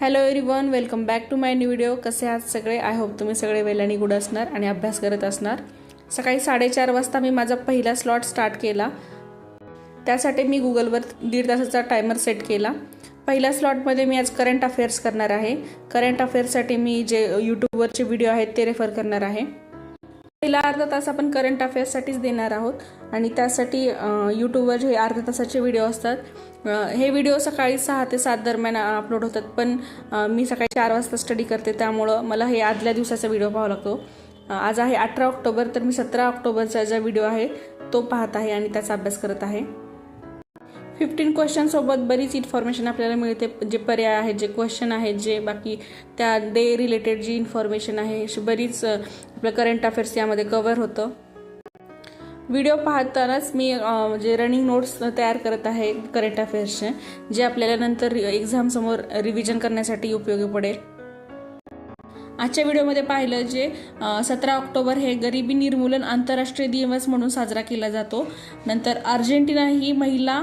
Hello everyone welcome back to my new video कसे आहात सगळे? आय होप तुम्ही सगळे वेल आणि गुड असणार आणि अभ्यास करत असणार. सकाळी साडेचार वाजता मी माझा पहिला स्लॉट स्टार्ट केला. त्यासाठी मी गुगलवर दीड तासाचा टायमर सेट केला. पहिल्या स्लॉटमध्ये मी आज करंट अफेअर्स करणार आहे. करंट अफेअर्ससाठी मी जे यूट्यूबवरचे व्हिडिओ आहेत ते रेफर करणार आहे. पहिला अर्धा तास आपण करंट अफेअर्ससाठीच देणार आहोत. आणि त्यासाठी यूट्यूबवर जे अर्ध्या तासाचे व्हिडिओ असतात हे व्हिडिओ सकाळी सहा ते सात दरम्यान अपलोड होतात. पण मी सकाळी चार वाजता स्टडी करते त्यामुळं मला हे आदल्या दिवसाचा व्हिडिओ पाहावा लागतो. आज आहे अठरा ऑक्टोबर तर मी सतरा ऑक्टोबरचा जो व्हिडिओ आहे तो पाहत आहे आणि त्याचा अभ्यास करत आहे. फिफ्टीन क्वेश्चनसोबत बरीच इन्फॉर्मेशन आपल्याला मिळते. जे पर्याय आहेत जे क्वेश्चन आहेत जे बाकी त्या डे रिलेटेड जी इन्फॉर्मेशन आहे अशी बरीच आपलं करंट अफेअर्स यामध्ये कवर होतं. व्हिडिओ पाहतानाच मी म्हणजे रनिंग नोट्स तयार करत आहे करंट अफेअर्सचे जे आपल्याला नंतर एक्झामसमोर रिव्हिजन करण्यासाठी उपयोगी पडेल. आजच्या व्हिडिओमध्ये पाहिलं जे सतरा ऑक्टोबर हे गरिबी निर्मूलन आंतरराष्ट्रीय दिवस म्हणून साजरा केला जातो. नंतर अर्जेंटिना ही महिला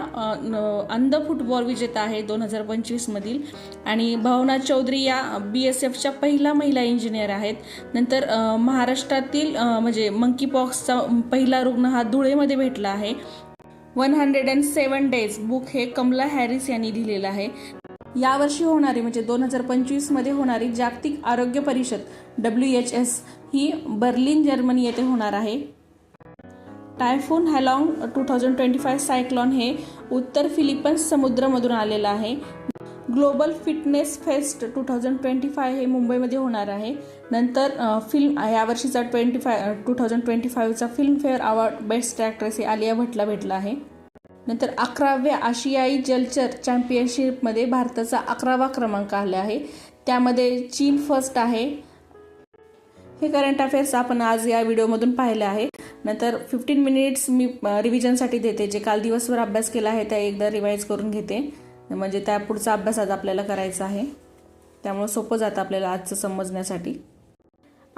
अंध फुटबॉल विजेता आहे दोन हजार पंचवीसमधील आणि भावना चौधरी या बी एस एफच्या पहिला महिला इंजिनियर आहेत. नंतर महाराष्ट्रातील म्हणजे मंकी पॉक्सचा पहिला रुग्ण हा धुळेमध्ये भेटला आहे. One hundred and seven days book हे कमला हॅरिस यांनी लिहिलेलं आहे. यावर्षी होणारी म्हणजे दोन हजार पंचवीसमध्ये होणारी जागतिक आरोग्य परिषद डब्ल्यू एच एस ही बर्लिन जर्मनी येथे होणार आहे. Typhoon Halong two thousand twenty five cyclone हे उत्तर फिलिपन्स समुद्रामधून आलेलं आहे. Global fitness fest two thousand twenty five हे मुंबईमध्ये होणार आहे. नंतर फिल्म यावर्षीचा twenty five two thousand twenty फाईव्हचा Filmfare award best actress हे आलिया भटला भेटला आहे. नंतर अकराव्या आशियाई जलचर चॅम्पियनशिपमध्ये भारताचा अकरावा क्रमांक आला आहे. त्यामध्ये चीन फर्स्ट आहे. हे करंट अफेअर्स आपण आज या व्हिडिओमधून पाहिले आहे. नंतर फिफ्टीन मिनिट्स मी रिव्हिजनसाठी देते. जे काल दिवसभर अभ्यास केला आहे त्या एकदा रिवाईज करून घेते. म्हणजे त्या पुढचा अभ्यास आज आपल्याला करायचा आहे. त्यामुळे सोपं जातं आपल्याला आजचं समजण्यासाठी.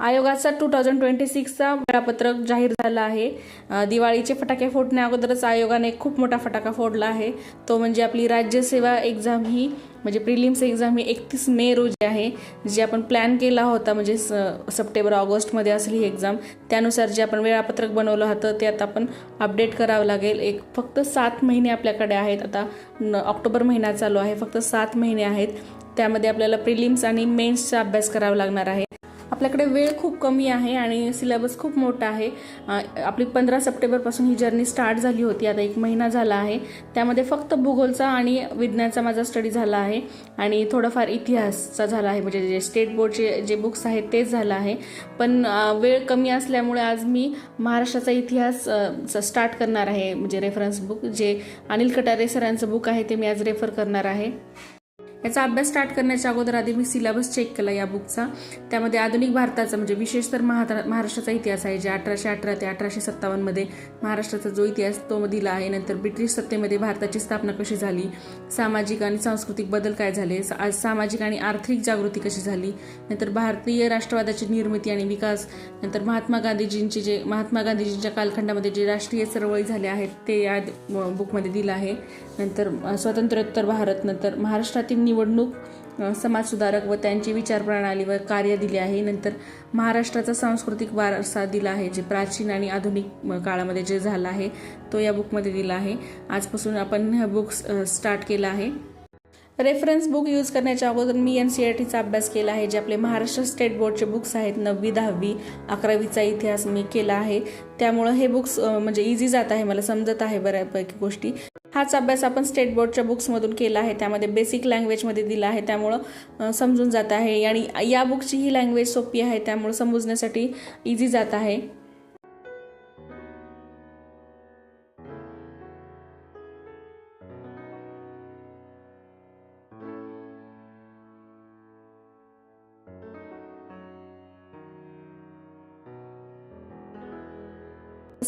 आयोगाचा टू थाउजंड ट्वेंटी सिक्सचा वेळापत्रक जाहीर झाला आहे. दिवाळीचे फटाके फोडण्या अगोदरच आयोगाने खूप मोठा फटाका फोडला आहे. तो म्हणजे आपली राज्यसेवा एक्झाम ही म्हणजे प्रिलिम्स एक्झाम ही एकतीस मे रोजी आहे. जी आपण प्लॅन केला होता म्हणजे स- सप्टेंबर ऑगस्टमध्ये असेल ही एक्झाम त्यानुसार जे आपण वेळापत्रक बनवलं होतं ते आता आपण अपडेट करावं लागेल. एक फक्त सात महिने आपल्याकडे आहेत. आता ऑक्टोबर महिना चालू आहे. फक्त सात महिने आहेत. त्यामध्ये आपल्याला प्रिलिम्स आणि मेन्सचा अभ्यास करावा लागणार आहे. आपल्याकडे वेळ खूप कमी आहे आणि सिलेबस खूप मोठा आहे. आपली पंधरा सप्टेंबरपासून ही जर्नी स्टार्ट झाली होती. आता एक महिना झाला आहे. त्यामध्ये फक्त भूगोलचा आणि विज्ञानाचा माझा स्टडी झाला आहे. आणि थोडंफार इतिहासचा झाला आहे. म्हणजे जे स्टेट बोर्डचे जे बुक्स आहेत तेच झालं आहे. पण वेळ कमी असल्यामुळे आज मी महाराष्ट्राचा इतिहास स्टार्ट करणार आहे. म्हणजे रेफरन्स बुक जे अनिल कटारे सरांचं बुक आहे ते मी आज रेफर करणार आहे. याचा अभ्यास स्टार्ट करण्याच्या अगोदर आधी मी सिलेबस चेक केला या बुकचा त्यामध्ये आधुनिक भारताचा म्हणजे विशेष तर महारा महाराष्ट्राचा इतिहास आहे जे अठराशे अठरा ते अठराशे सत्तावन्नमध्ये महाराष्ट्राचा जो इतिहास तो दिला आहे. नंतर ब्रिटिश सत्तेमध्ये भारताची स्थापना कशी झाली? सामाजिक आणि सांस्कृतिक बदल काय झाले? सा- आज सामाजिक आणि आर्थिक जागृती कशी झाली? नंतर भारतीय राष्ट्रवादाची निर्मिती आणि विकास. नंतर महात्मा गांधीजींचे जे महात्मा गांधीजींच्या कालखंडामध्ये जे राष्ट्रीय चळवळी झाल्या आहेत ते या बुकमध्ये दिलं आहे. नंतर स्वातंत्र्योत्तर भारत. नंतर महाराष्ट्रातील निवडणूक समाजसुधारक व त्यांची विचारप्रणालीवर कार्य दिले आहे. नंतर महाराष्ट्राचा सांस्कृतिक वारसा दिला आहे जे प्राचीन आणि आधुनिक काळामध्ये जे झालं आहे तो या बुकमध्ये दिला आहे. आजपासून आपण ह्या बुक स्टार्ट केला आहे. रेफरन्स बुक यूज करण्याच्या अगोदर मी एन सी आर टीचा अभ्यास केला आहे जे आपले महाराष्ट्र स्टेट बोर्डचे बुक्स आहेत नववी दहावी अकरावीचा इतिहास मी केला आहे. त्यामुळं हे बुक्स म्हणजे इझी जात आहे मला समजत आहे बऱ्यापैकी गोष्टी. हाच अभ्यास आपण स्टेट बोर्डच्या बुक्समधून केला आहे. त्यामध्ये बेसिक लँग्वेजमध्ये दिला आहे. त्यामुळं समजून जात आहे. आणि या बुकची ही लँग्वेज सोपी आहे. त्यामुळं समजण्यासाठी इझी जात आहे.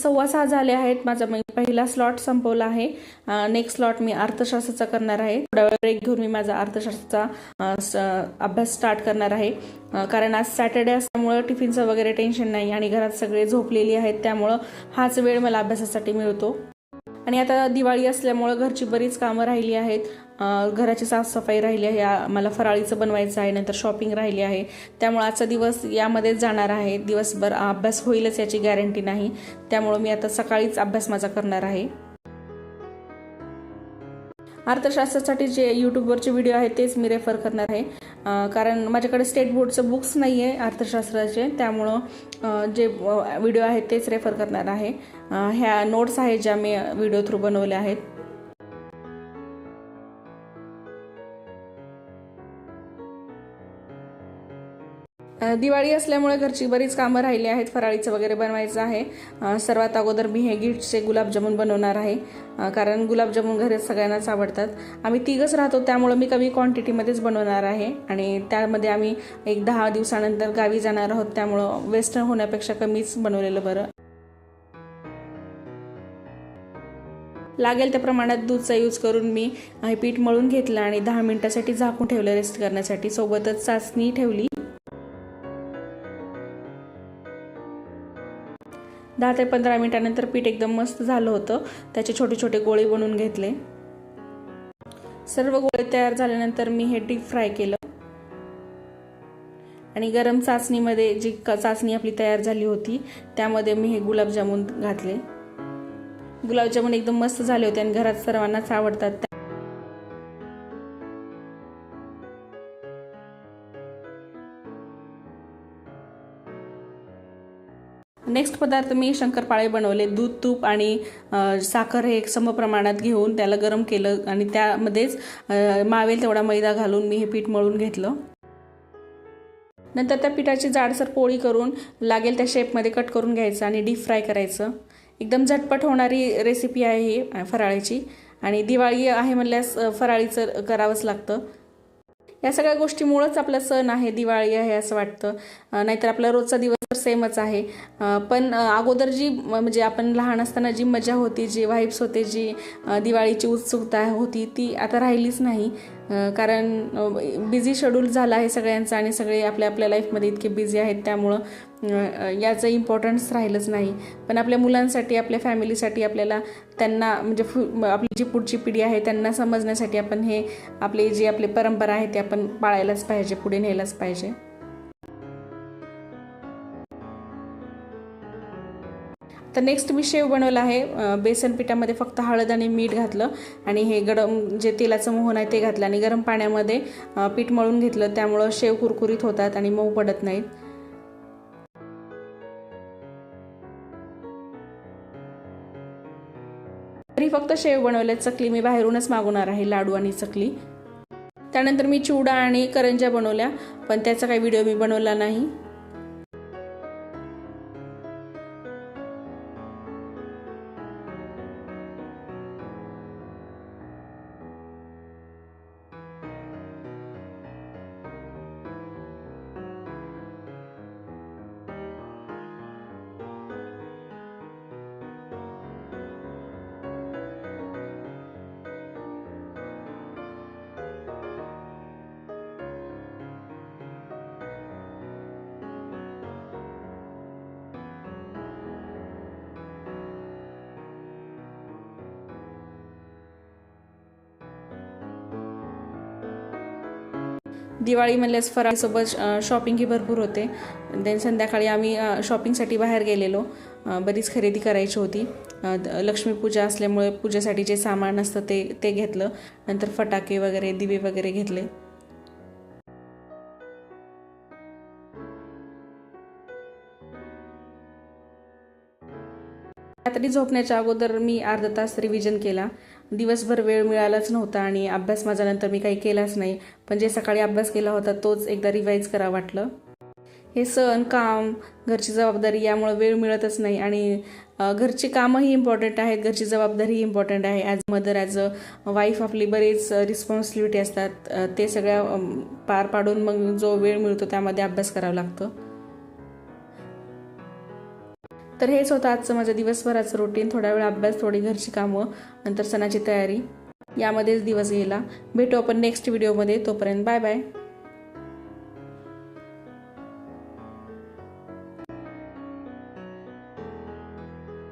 सव्वा सहा झाले आहेत. माझा मी पहिला स्लॉट संपवला आहे. नेक्स्ट स्लॉट मी अर्थशास्त्राचा करणार आहे. थोडा वेळ ब्रेक घेऊन मी माझा अर्थशास्त्राचा अभ्यास स्टार्ट करणार आहे. कारण आज सॅटर्डे असल्यामुळं टिफिनचं वगैरे टेन्शन नाही आणि घरात सगळे झोपलेली आहेत. त्यामुळं हाच वेळ मला अभ्यासासाठी मिळतो. आणि आता दिवाळी असल्यामुळं घरची बरीच कामं राहिली आहेत. घराची साफसफाई राहिली आहे. मला फराळीचं बनवायचं आहे नंतर शॉपिंग राहिली आहे. त्यामुळं आजचा दिवस यामध्येच जाणार आहे. दिवसभर अभ्यास होईलच याची गॅरंटी नाही. त्यामुळं मी आता सकाळीच अभ्यास माझा करणार आहे. अर्थशास्त्रासाठी जे यूट्यूबवरचे व्हिडिओ आहेत तेच मी रेफर करणार आहे. कारण माझ्याकडे स्टेट बोर्डचं बुक्स नाही आहे अर्थशास्त्राचे त्यामुळं जे व्हिडिओ आहेत तेच रेफर करणार आहे. ह्या नोट्स आहेत ज्या मी व्हिडिओ थ्रू बनवल्या आहेत. दिवाळी असल्यामुळे घरची बरीच कामं राहिली आहेत. फराळीचं वगैरे बनवायचं आहे. सर्वात अगोदर मी हे गिफ्टचे गुलाबजामुन बनवणार आहे. कारण गुलाबजामुन घरी सगळ्यांनाच आवडतात. आम्ही तिघच राहतो त्यामुळं मी कमी क्वांटिटीमध्येच बनवणार आहे. आणि त्यामध्ये आम्ही एक दहा दिवसानंतर गावी जाणार आहोत त्यामुळं वेस्टर्न होण्यापेक्षा कमीच बनवलेलं बरं. लागेल त्या प्रमाणात दूधचा यूज करून मी हे पीठ मळून घेतलं आणि दहा मिनिटासाठी झाकून ठेवलं रेस्ट करण्यासाठी. सोबतच चाचणी ठेवली. दहा ते पंधरा मिनिटानंतर पीठ एकदम मस्त झालं होतं. त्याचे छोटे छोटे गोळे बनवून घेतले. सर्व गोळे तयार झाल्यानंतर मी हे डीप फ्राय केलं. आणि गरम चाचणीमध्ये जी चाचणी आपली तयार झाली होती त्यामध्ये मी हे गुलाबजामुन घातले. गुलाबजामुन एकदम मस्त झाले होते आणि घरात सर्वांनाच आवडतात. नेक्स्ट पदार्थ मी शंकरपाळे बनवले. दूध तूप आणि साखर हे एक समप्रमाणात घेऊन त्याला गरम केलं आणि त्यामध्येच मावेल तेवढा मैदा घालून मी हे पीठ मळून घेतलं. नंतर त्या पिठाची जाडसर पोळी करून लागेल त्या शेपमध्ये कट करून घ्यायचं आणि डीप फ्राय करायचं. एकदम झटपट होणारी रेसिपी आहे ही फराळीची. आणि दिवाळी आहे म्हणल्यास फराळीचं करावंच लागतं. या सगळ्या गोष्टीमुळंच आपला सण आहे दिवाळी आहे असं वाटतं. नाहीतर आपला रोजचा दिवस तर सेमच आहे. पण अगोदर जी म्हणजे आपण लहान असताना जी मजा होती जी व्हाईब्स होते जी दिवाळीची उत्सुकता होती ती आता राहिलीच नाही. कारण बिझी शेड्यूल झाला आहे सगळ्यांचं आणि सगळे आपल्या आपल्या लाईफमध्ये इतके बिझी आहेत त्यामुळं याचं इम्पॉर्टन्स राहिलंच नाही. पण आपल्या मुलांसाठी आपल्या फॅमिलीसाठी आपल्याला त्यांना म्हणजे फु आपली जी पुढची पिढी आहे त्यांना समजण्यासाठी आपण हे आपली जी आपली परंपरा आहे ते आपण पाळायलाच पाहिजे पुढे न्यायलाच पाहिजे. तर नेक्स्ट मी शेव बनवला आहे बेसन पिठामध्ये फक्त हळद आणि मीठ घातलं आणि हे गरम जे तेलाचं मोहन आहे ते घातलं आणि गरम पाण्यामध्ये पीठ मळून घेतलं. त्यामुळं शेव कुरकुरीत होतात आणि मऊ पडत नाहीत. मी फक्त शेव बनवले चकली मी बाहेरूनच मागवणार आहे लाडू आणि चकली. त्यानंतर मी चिवडा आणि करंज्या बनवल्या पण त्याचा काही व्हिडिओ मी बनवला नाही. दिवाळी म्हणल्यास फराळीसोबत शॉपिंग ही भरपूर होते. देन संध्याकाळी आम्ही शॉपिंगसाठी बाहेर गेलेलो. बरीच खरेदी करायची होती. लक्ष्मीपूजा असल्यामुळे पूजेसाठी जे सामान असतं ते ते घेतलं. नंतर फटाके वगैरे दिवे वगैरे घेतले. रात्री झोपण्याच्या अगोदर मी अर्धा तास रिव्हिजन केला. दिवसभर वेळ मिळालाच नव्हता आणि अभ्यास माझा नंतर मी काही केलाच नाही. पण जे सकाळी अभ्यास केला होता तोच एकदा रिवाईज करा वाटलं. हे सण काम घरची जबाबदारी यामुळे वेळ मिळतच नाही आणि घरची कामंही इम्पॉर्टंट आहेत घरची जबाबदारीही इम्पॉर्टंट आहे. As mother as a wife आपली बरेच रिस्पॉन्सिबिलिटी असतात. ते सगळ्या पार पाडून मग जो वेळ मिळतो त्यामध्ये अभ्यास करावा लागतो. तर हेच होतं आजचं माझं दिवसभराचं रुटीन थोडा वेळ अभ्यास थोडी घरची कामं नंतर सणाची तयारी. यामध्येच दिवस गेला. भेटू आपण नेक्स्ट व्हिडिओमध्ये तोपर्यंत बाय बाय